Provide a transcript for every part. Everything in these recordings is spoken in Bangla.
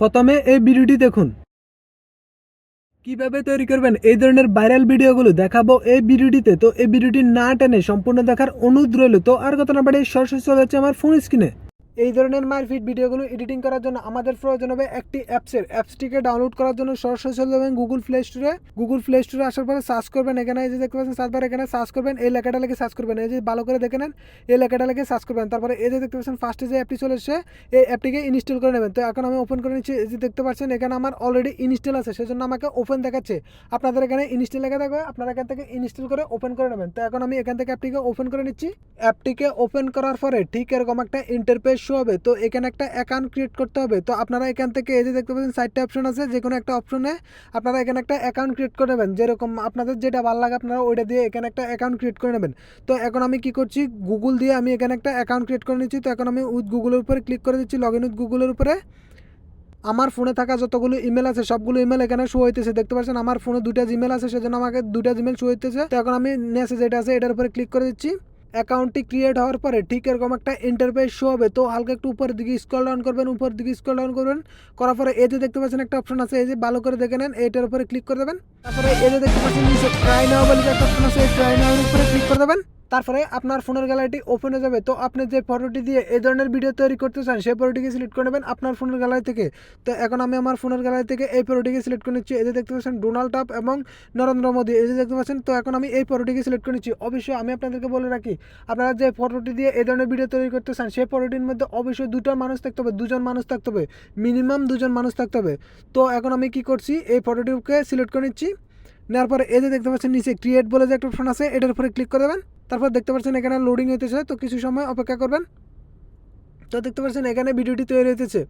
প্রথমে এই ভিডিওটি দেখুন। কীভাবে তৈরি করবেন এই ধরনের ভাইরাল ভিডিওগুলো দেখাবো এই ভিডিওটিতে। তো এই ভিডিওটি না টেনে সম্পূর্ণ দেখার অনুরোধ রইল। তো আর কথা না বাড়ি সরাসরি চলে যাচ্ছে আমার ফোন স্ক্রিনে এই ধরনের মারফিট ভিডিওগুলো এডিটিং করার জন্য আমাদের প্রয়োজন হবে একটি অ্যাপসের অ্যাপসটিকে ডাউনলোড করার জন্য সরাসরি চলে যাবেন গুগল প্লে স্টোরে গুগল প্লে স্টোরে আসার পরে সার্চ করবেন। এখানে এই যে দেখতে পাচ্ছেন সার্চ বার এখানে সার্চ করবেন। এই লেখাটা লিখে সার্চ করবেন। এই যে ভালো করে দেখে নেন, এই লেখাটা লিখে সার্চ করবেন। তারপরে এই যে দেখতে পাচ্ছেন ফার্স্টে যে অ্যাপটি চলে এসেছে, এই অ্যাপটিকে ইনস্টল করে নেবেন। তো এখন আমি ওপেন করে নিচ্ছি। এই যে দেখতে পাচ্ছেন, এখানে আমার অলরেডি ইনস্টল আছে, সেজন্য আমাকে ওপেন দেখাচ্ছে। আপনাদের এখানে ইনস্টল লেখা থাকবে, আপনারা এখান থেকে ইনস্টল করে ওপেন করে নেবেন। তো এখন আমি এখান থেকে অ্যাপটিকে ওপেন করে নিচ্ছি। অ্যাপটিকে ওপেন করার পরে ঠিক এরকম একটা ইন্টারপেজ শো হবে। তো এখানে একটা অ্যাকাউন্ট ক্রিয়েট করতে হবে। তো আপনারা এখান থেকে এই যে দেখতে পাচ্ছেন সাইডটা অপশন আছে। যে কোনো একটা অপশনে আপনারা এখানে একটা অ্যাকাউন্ট ক্রিয়েট করে নেবেন। যেরকম আপনাদের যেটা ভালো লাগে, আপনারা ওইটা দিয়ে এখানে একটা অ্যাকাউন্ট ক্রিয়েট করে নেবেন। তো এখন আমি কি করছি? গুগল দিয়ে আমি এখানে একটা অ্যাকাউন্ট ক্রিয়েট করে নিচ্ছি। তো এখন আমি উইথ গুগলের উপরে ক্লিক করে দিচ্ছি লগ ইন উইথ গুগলের উপরে। আমার ফোনে থাকা যতগুলো ইমেল আছে, সবগুলো ইমেল এখানে শো হইতেছে। দেখতে পাচ্ছেন, আমার ফোনে দুটা জিমেল আছে, সেজন্য আমাকে দুটা জিমেল শো হইতেছে। তো এখন আমি মেসেজ যেটা আছে, এটার উপরে ক্লিক করে দিচ্ছি। অ্যাকাউন্টটি ক্রিয়েট হওয়ার পরে ঠিক এরকম একটা ইন্টারফেস শো হবে। তো হালকা একটু উপর দিকে স্কল ডাউন করবেন, উপর দিকে স্কল ডাউন করবেন। করার পরে এই যে দেখতে পাচ্ছেন একটা অপশন আছে, এই যে ভালো করে দেখে নেন এটার উপরে ক্লিক করে দেবেন। তারপরে এই যে দেখতে পাচ্ছেন নিচে ট্রাই নাও বলে একটা অপশন আছে, এই ট্রাই নাও উপরে ক্লিক করে দেবেন। তারপরে আপনার ফোনের গ্যালারিটি ওপেন হয়ে যাবে। তো আপনি যে ফটোটি দিয়ে এই ধরনের ভিডিও তৈরি করতে চান, সেই ফটোটিকে সিলেক্ট করে নেবেন আপনার ফোনের গ্যালারি থেকে। তো এখন আমি আমার ফোনের গ্যালারি থেকে এই ফটোটিকে সিলেক্ট করে নিচ্ছি। এই যে দেখতে পাচ্ছেন ডোনাল্ড ট্রাম্প এবং নরেন্দ্র মোদী, এই যে দেখতে পাচ্ছেন, তো এখন আমি এই ফটোটিকে সিলেক্ট করে নিচ্ছি। অবশ্যই আমি আপনাদেরকে বলে রাখি, আপনারা যে ফটোটি দিয়ে এই ধরনের ভিডিও তৈরি করতে চান, সেই ফটোটির মধ্যে অবশ্যই দুটো মানুষ থাকতে হবে, দুজন মানুষ থাকতে হবে মিনিমাম দুজন মানুষ থাকতে হবে। তো এখন আমি কি করছি, এই ফটোটিকে সিলেক্ট করে নিচ্ছি। নেওয়ার পরে এই যে দেখতে পাচ্ছেন, নিচে ক্রিয়েট বলে যে একটা অপশন আছে, এটার উপরে ক্লিক করে দেবেন। তারপর দেখতে পাচ্ছেন এখানে লোডিং হইতেছে, তো কিছু সময় অপেক্ষা করবেন। তো দেখতে পাচ্ছেন এখানে ভিডিওটি তৈরি হইতেছে।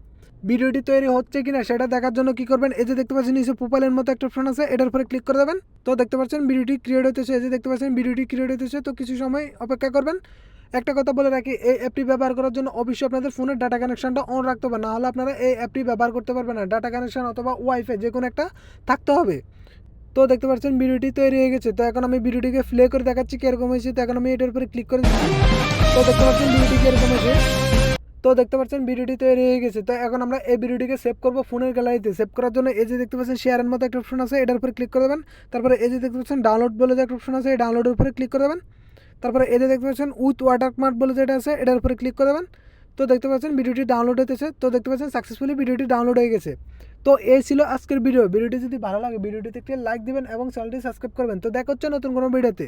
ভিডিওটি তৈরি হচ্ছে কিনা সেটা দেখার জন্য কি করবেন? এই যে দেখতে পাচ্ছেন, নিচে প্রোফাইলের মতো একটা অপশন আছে, এটার উপরে ক্লিক করে দেবেন। তো দেখতে পাচ্ছেন, ভিডিওটি ক্রিয়েট হইতেছে, এই যে দেখতে পাচ্ছেন, ভিডিওটি ক্রিয়েট হইতেছে, তো কিছু সময় অপেক্ষা করবেন। একটা কথা বলে রাখি, এই অ্যাপটি ব্যবহার করার জন্য অবশ্যই আপনাদের ফোনের ডাটা কানেকশনটা অন রাখতে হবে না হলে আপনারা এই অ্যাপটি ব্যবহার করতে পারবেন না। ডাটা কানেকশন অথবা ওয়াইফাই যে কোনো একটা থাকতে হবে। তো দেখতে পাচ্ছেন ভিডিওটি তৈরি হয়ে গেছে। তো এখন আমি ভিডিওটিকে প্লে করে দেখাচ্ছি কীরকম হয়েছে। তো এখন আমি এটার উপরে ক্লিক করে তো দেখতে পাচ্ছেন ভিডিওটি কীরকম হয়েছে। তো দেখতে পাচ্ছেন ভিডিওটি তৈরি হয়ে গেছে। তো এখন আমরা এই ভিডিওটিকে সেভ করব ফোনের গ্যালারিতে। সেভ করার জন্য এই যে দেখতে পাচ্ছেন শেয়ারের মতো একটা অপশন আছে, এটার উপরে ক্লিক করে দেবেন। তারপরে এই যে দেখতে পাচ্ছেন ডাউনলোড বলে যে একটা অপশন আছে, এই ডাউনলোডের উপরে ক্লিক করে দেবেন। তারপরে এই যে দেখতে পাচ্ছেন উইথ ওয়াটারমার্ক বলে যেটা আছে, এটার উপরে ক্লিক করে দেবেন। তো দেখতে পাচ্ছেন ভিডিওটি ডাউনলোড হতেছে তো দেখতে পাচ্ছেন সাকসেসফুলি ভিডিওটি ডাউনলোড হয়ে গেছে। তো এই ছিল আজকের ভিডিও। ভিডিওটি যদি ভালো লাগে, ভিডিওটিতে একটি লাইক দিবেন এবং চ্যানেলটি সাবস্ক্রাইব করবেন। তো দেখা হচ্ছে নতুন কোনো ভিডিওতে।